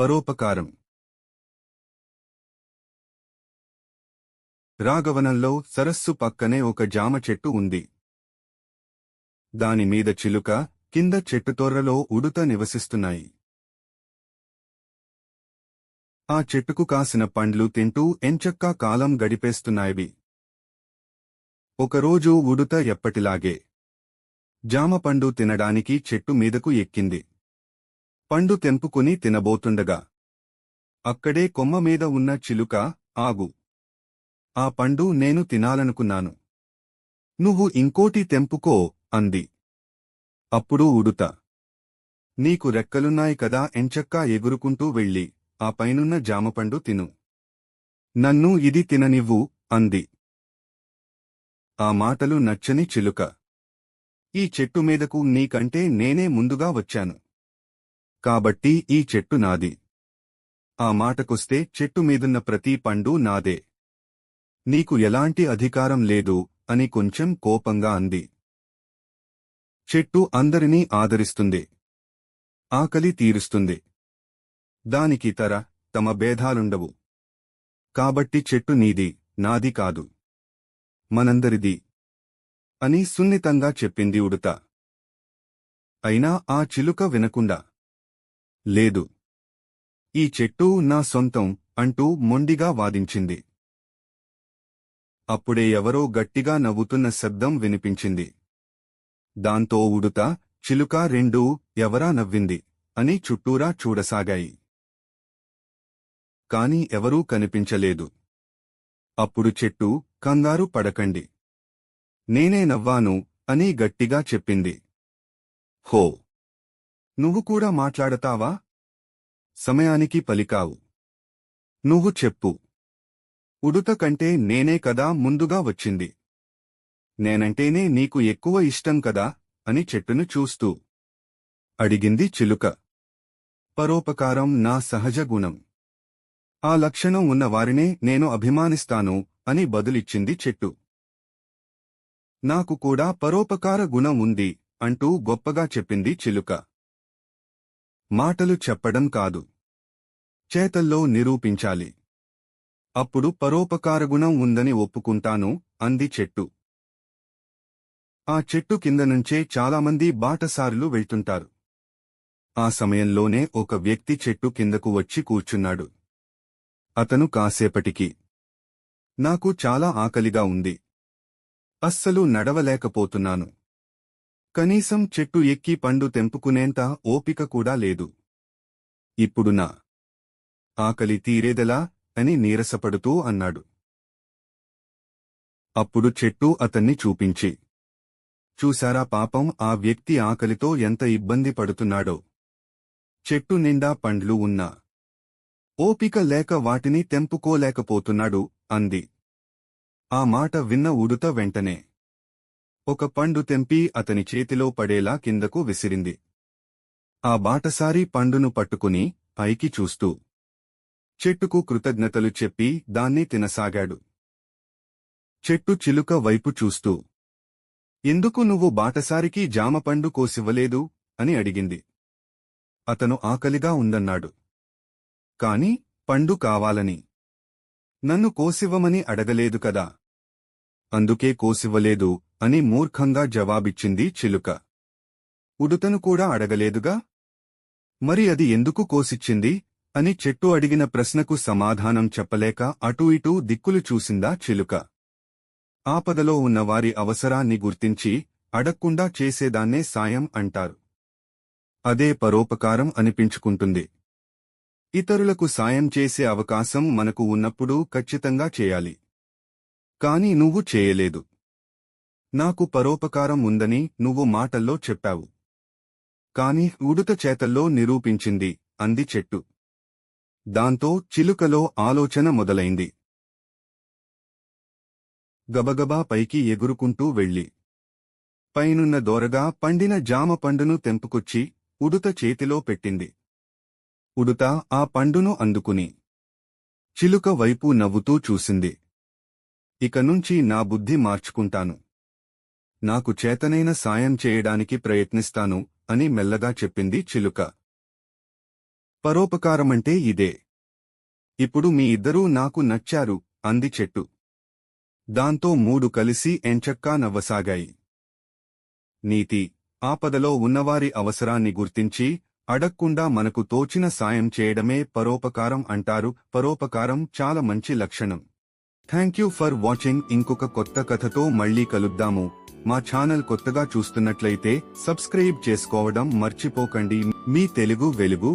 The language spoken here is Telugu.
పరోపకారం. రాఘవనంలో సరస్సు పక్కనే ఒక జామ చెట్టు ఉంది. దానిమీద చిలుక కింద చెట్టుతోర్రలో ఉడుత నివసిస్తున్నాయి. ఆ చెట్టుకు కాసిన పండ్లు తింటూ ఎంచక్కా కాలం గడిపేస్తున్నాయివి. ఒకరోజు ఉడుత ఎప్పటిలాగే. జామపండు తినడానికి చెట్టు మీదకు ఎక్కింది. పండు తెంపుకుని తినబోతుండగా. అక్కడే కొమ్మ మీద ఉన్న చిలుక ఆగు. ఆ పండు నేను తినాలనుకున్నాను. నువ్వు ఇంకోటి తెంపుకో అంది. అప్పుడు ఉడుత. నీకు రెక్కలున్నాయి కదా ఎంచక్కా ఎగురుకుంటూ వెళ్ళి ఆ పైనున్న జామపండు తిను. నన్ను ఇది తిననివ్వు అంది. ఆ మాటలు నచ్చని చిలుక. ఈ చెట్టు మీదకు నీకంటే నేనే ముందుగా వచ్చాను. కాబట్టి ఈ చెట్టు నాది. ఆ మాటకొస్తే చెట్టు మీదున్న ప్రతి పండు నాదే. నీకు ఎలాంటి అధికారం లేదు అని కొంచెం కోపంగా అంది. చెట్టు అందరినీ ఆదరిస్తుంది. ఆకలి తీరుస్తుంది. దానికి తర తమ భేదాలుండవు. కాబట్టి చెట్టు నీది నాది కాదు. మనందరిది అని సున్నితంగా చెప్పింది ఉడుత. అయినా ఆ చిలుక వినకుండా లేదు. ఈ చెట్టు నా సొంతం అంటూ మొండిగా వాదించింది. అప్పుడే ఎవరో గట్టిగా నవ్వుతున్న శబ్దం వినిపించింది. దాంతో ఉడుత చిలుక రెండూ ఎవరా నవ్వింది అని చుట్టూరా చూడసాగాయి. కాని ఎవరూ కనిపించలేదు. అప్పుడు చెట్టు కంగారు పడకండి. నేనే నవ్వాను అని గట్టిగా చెప్పింది. హో! నువ్వు కూడా మాట్లాడతావా? సమయానికి పలికావు. నువ్వు చెప్పు. ఉడుత కంటే నేనే కదా ముందుగా వచ్చింది. నేనంటేనే నీకు ఎక్కువ ఇష్టం కదా అని చెట్టును చూస్తూ. అడిగింది చిలుక. పరోపకారం నా సహజ గుణం. ఆ లక్షణం ఉన్నవారినే నేను అభిమానిస్తాను అని బదులిచ్చింది చెట్టు. నాకు కూడా పరోపకార గుణం ఉంది అంటూ గొప్పగా చెప్పింది చిలుక. మాటలు చెప్పడం కాదు. చేతల్లో నిరూపించాలి. అప్పుడు పరోపకారగుణం ఉందని ఒప్పుకుంటాను అంది చెట్టు. ఆ చెట్టు కింద నుంచే చాలామంది బాటసారులు వెళ్తుంటారు. ఆ సమయంలోనే ఒక వ్యక్తి చెట్టు కిందకు వచ్చి కూర్చున్నాడు. అతను కాసేపటికి నాకు చాలా ఆకలిగా ఉంది. అస్సలు నడవలేకపోతున్నాను. కనీసం చెట్టు ఎక్కి పండు తెంపుకునేంత ఓపిక కూడా లేదు. ఇప్పుడు నా ఆకలి తీరేదెలా అని నీరసపడుతూ అన్నాడు. అప్పుడు చెట్టు అతన్ని చూపించి చూశారా పాపం ఆ వ్యక్తి ఆకలితో ఎంత ఇబ్బంది పడుతున్నాడో. చెట్టు నిండా పండ్లు ఉన్నా. ఓపిక లేక వాటిని తెంపుకోలేకపోతున్నాడు అంది. ఆ మాట విన్న ఉడుత వెంటనే ఒక పండు తెంపి అతని చేతిలో పడేలా కిందకు విసిరింది. ఆ బాటసారి పండును పట్టుకుని పైకి చూస్తూ చెట్టుకు కృతజ్ఞతలు చెప్పి దాన్ని తినసాగాడు. చెట్టు చిలుక వైపు చూస్తూ ఎందుకు నువ్వు బాటసారికి జామపండు కోసివ్వలేదు అని అడిగింది. అతను ఆకలిగా ఉందన్నాడు. కాని పండు కావాలని. నన్ను కోసివ్వమని అడగలేదు కదా. అందుకే కోసివ్వలేదు అని మూర్ఖంగా జవాబిచ్చింది చిలుక. ఉడుతను కూడా అడగలేదుగా? మరి అది ఎందుకు కోసిచ్చింది? అని చెట్టు అడిగిన ప్రశ్నకు సమాధానం చెప్పలేక అటూ ఇటూ దిక్కులు చూసిందా చిలుక. ఆపదలో ఉన్నవారి అవసరాన్ని గుర్తించి అడక్కుండా చేసేదాన్నే సాయం అంటారు. అదే పరోపకారం అనిపించుకుంటుంది. ఇతరులకు సాయం చేసే అవకాశం మనకు ఉన్నప్పుడు ఖచ్చితంగా చేయాలి. కాని నువ్వు చేయలేదు. నాకు పరోపకారం ఉందని నువ్వు మాటల్లో చెప్పావు. కాని ఉడుత చేతల్లో నిరూపించింది అంది చెట్టు. దాంతో చిలుకలో ఆలోచన మొదలైంది. గబగబా పైకి ఎగురుకుంటూ వెళ్ళి. పైనున్న దోరగా పండిన జామ పండును తెంపుకొచ్చి ఉడుత చేతిలో పెట్టింది. ఉడుత ఆ పండును అందుకుని. చిలుక వైపు నవ్వుతూ చూసింది. ఇక నుంచి నా బుద్ధి మార్చుకుంటాను. నాకు చేతనైన సాయం చేయడానికి ప్రయత్నిస్తాను అని మెల్లగా చెప్పింది చిలుక. పరోపకారమంటే ఇదే. ఇప్పుడు మీ ఇద్దరూ నాకు నచ్చారు అంది చెట్టు. దాంతో మూడు కలిసి ఎంచక్కా నవ్వసాగాయి. నీతి ఆపదలో ఉన్నవారి అవసరాన్ని గుర్తించి అడక్కుండా మనకు తోచిన సాయం చేయడమే పరోపకారం అంటారు. పరోపకారం చాలా మంచి లక్షణం. Thank you for watching. ఇంకొక కొత్త కథతో మళ్ళీ కలుద్దాము. మా ఛానల్ కొత్తగా చూస్తున్నట్లయితే సబ్స్క్రైబ్ చేసుకోవడం మర్చిపోకండి. మీ తెలుగు వెలుగు